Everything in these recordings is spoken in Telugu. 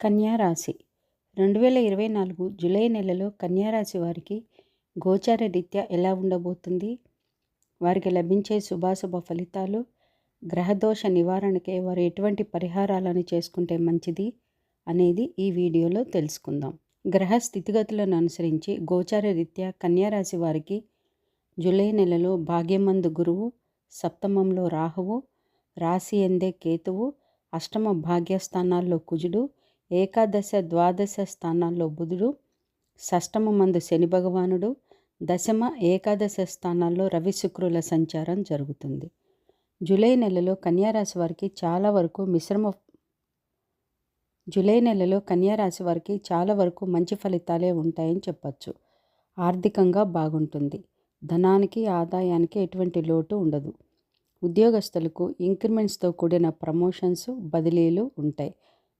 కన్యారాశి. రెండు వేల ఇరవై నాలుగు జూలై నెలలో కన్యారాశి వారికి గోచార రీత్యా ఎలా ఉండబోతుంది? వారికి లభించే శుభాశుభ ఫలితాలు గ్రహదోష నివారణకే వారు ఎటువంటి పరిహారాలను చేసుకుంటే మంచిది అనేది ఈ వీడియోలో తెలుసుకుందాం. గ్రహ స్థితిగతులను అనుసరించి గోచార రీత్యా కన్యారాశి వారికి జూలై నెలలో భాగ్యమందు గురువు సప్తమంలో రాహువు రాశి ఎందే కేతువు అష్టమ భాగ్యస్థానాల్లో కుజుడు ఏకాదశ ద్వాదశ స్థానాల్లో బుధుడు షష్టమ మందు శని భగవానుడు దశమ ఏకాదశ స్థానాల్లో రవి శుక్రుల సంచారం జరుగుతుంది. జూలై నెలలో కన్యారాశి వారికి చాలా వరకు మిశ్రమ జూలై నెలలో కన్యారాశి వారికి చాలా వరకు మంచి ఫలితాలే ఉంటాయని చెప్పచ్చు. ఆర్థికంగా బాగుంటుంది. ధనానికి ఆదాయానికి ఎటువంటి లోటు ఉండదు. ఉద్యోగస్తులకు ఇంక్రిమెంట్స్తో కూడిన ప్రమోషన్స్ బదిలీలు ఉంటాయి.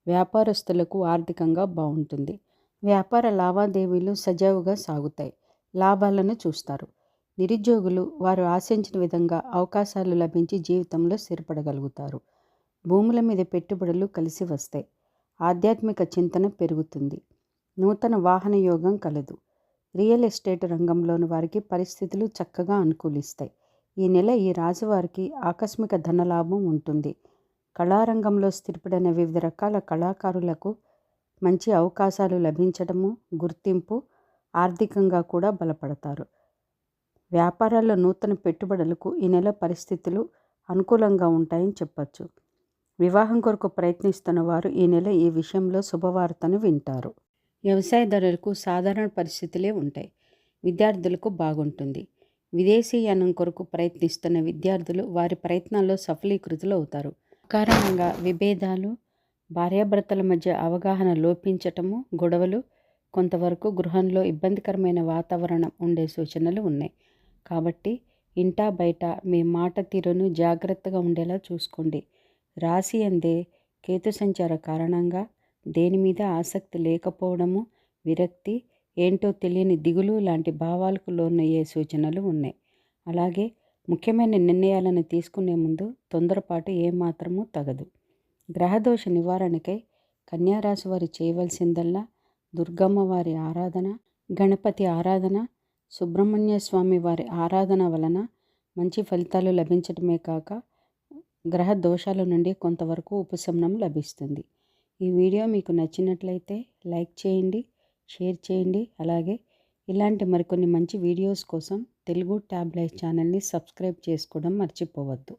వ్యాపారస్తులకు ఆర్థికంగా బాగుంటుంది వ్యాపార లావాదేవీలు సజావుగా సాగుతాయి. లాభాలను చూస్తారు. నిరుద్యోగులు వారు ఆశించిన విధంగా అవకాశాలు లభించి జీవితంలో స్థిరపడగలుగుతారు. భూముల మీద పెట్టుబడులు కలిసి వస్తాయి. ఆధ్యాత్మిక చింతన పెరుగుతుంది. నూతన వాహన యోగం కలదు. రియల్ ఎస్టేట్ రంగంలోని వారికి పరిస్థితులు చక్కగా అనుకూలిస్తాయి. ఈ నెల ఈ రాశివారికి ఆకస్మిక ధనలాభం ఉంటుంది. కళారంగంలో స్థిరపడిన వివిధ రకాల కళాకారులకు మంచి అవకాశాలు లభించడము గుర్తింపు ఆర్థికంగా కూడా బలపడతారు. వ్యాపారాల్లో నూతన పెట్టుబడులకు ఈ నెల పరిస్థితులు అనుకూలంగా ఉంటాయని చెప్పచ్చు. వివాహం కొరకు ప్రయత్నిస్తున్న వారు ఈ నెల ఈ విషయంలో శుభవార్తను వింటారు. వ్యవసాయదారులకు సాధారణ పరిస్థితులే ఉంటాయి. విద్యార్థులకు బాగుంటుంది. విదేశీయానం కొరకు ప్రయత్నిస్తున్న విద్యార్థులు వారి ప్రయత్నాల్లో సఫలీకృతులు అవుతారు కారణంగా విభేదాలు భార్యాభర్తల మధ్య అవగాహన లోపించటము గొడవలు కొంతవరకు గృహంలో ఇబ్బందికరమైన వాతావరణం ఉండే సూచనలు ఉన్నాయి. కాబట్టి ఇంటా బయట మీ మాట తీరును జాగ్రత్తగా ఉండేలా చూసుకోండి. రాశి అందే కేతు సంచార కారణంగా దేని మీద ఆసక్తి లేకపోవడము విరక్తి ఏంటో తెలియని దిగులు లాంటి భావాలకు లోనయ్యే సూచనలు ఉన్నాయి. అలాగే ముఖ్యమైన నిర్ణయాలను తీసుకునే ముందు తొందరపాటు ఏమాత్రమూ తగదు. గ్రహదోష నివారణకై కన్యారాశి వారు చేయవలసిందల్లా దుర్గమ్మ వారి ఆరాధన గణపతి ఆరాధన సుబ్రహ్మణ్య స్వామి వారి ఆరాధన వలన మంచి ఫలితాలు లభించడమే కాక గ్రహ దోషాల నుండి కొంతవరకు ఉపశమనం లభిస్తుంది. ఈ వీడియో మీకు నచ్చినట్లయితే లైక్ చేయండి షేర్ చేయండి అలాగే ఇలాంటి మరికొన్ని మంచి వీడియోస్ కోసం తెలుగు ట్యాబ్లైజ్ ఛానల్ని సబ్స్క్రైబ్ చేసుకోవడం మర్చిపోవద్దు.